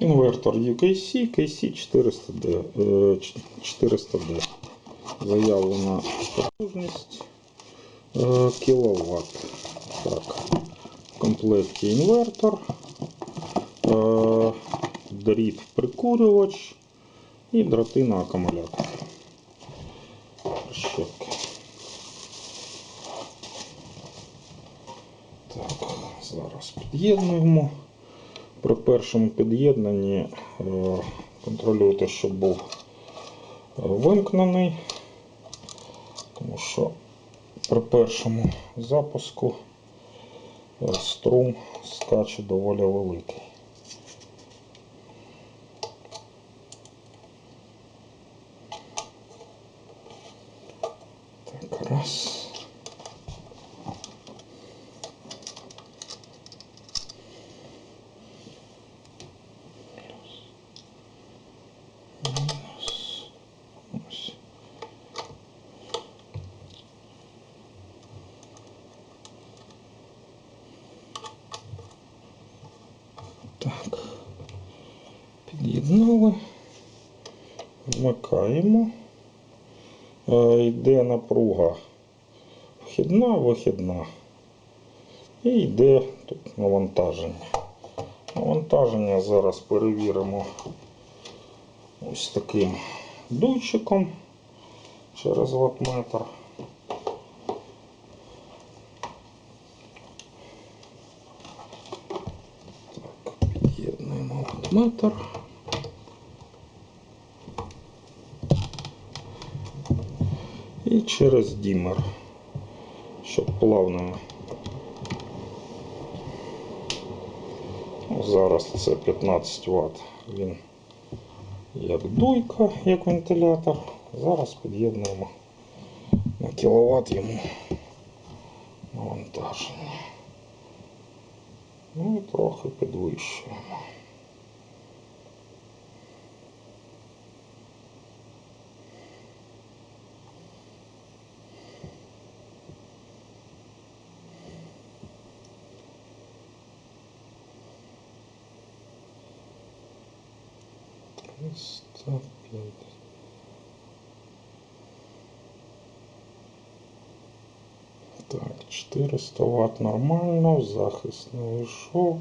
Інвертор UKC KC 400D. е, 400D. Заявлена потужність е, кіловат. Так. В комплекті інвертор, е, дріт прикурювач і дроти на акумулятор. Щепки. Так, зараз під'єднуємо. При першому під'єднанні е, контролюйте, щоб був е, вимкнений, тому що при першому запуску е, струм скаче доволі великий. Так, раз. Під'єднали. Вмикаємо. Е, Йде напруга вхідна, вихідна. І йде тут навантаження. Навантаження зараз перевіримо ось таким дуйчиком через ватметр. Так, ватметр. І через дімер, щоб плавно. Зараз це 15 Вт. Він як дуйка, як вентилятор. Зараз під'єднуємо на кіловат йому навантаження. Ну і трохи підвищуємо. 305. Так, 400 ватт нормально, в захист не вийшов.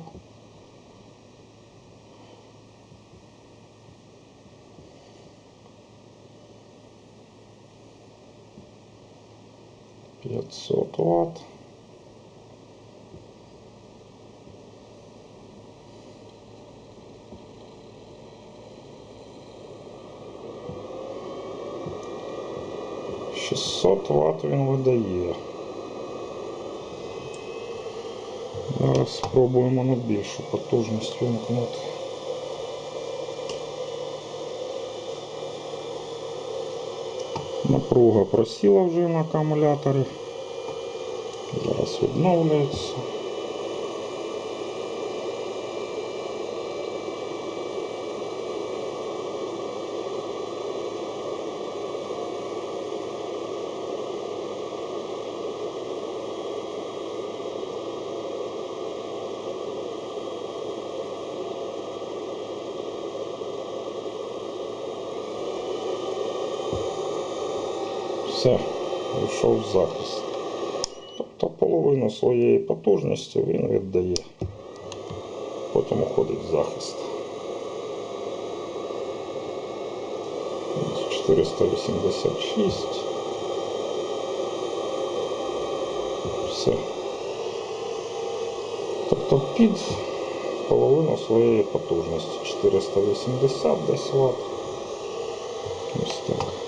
Пятьсот ватт. 600 Вт він видає. Зараз спробуємо на більшу потужність вимкнути. Напруга просіла вже на акумуляторі. Зараз відновлюється. Все, вийшов в захист. Тобто половину своєї потужності він віддає. Потім уходить в захист. 486. Все. Тобто під половину своєї потужності. 480 десь ватт. Ось так.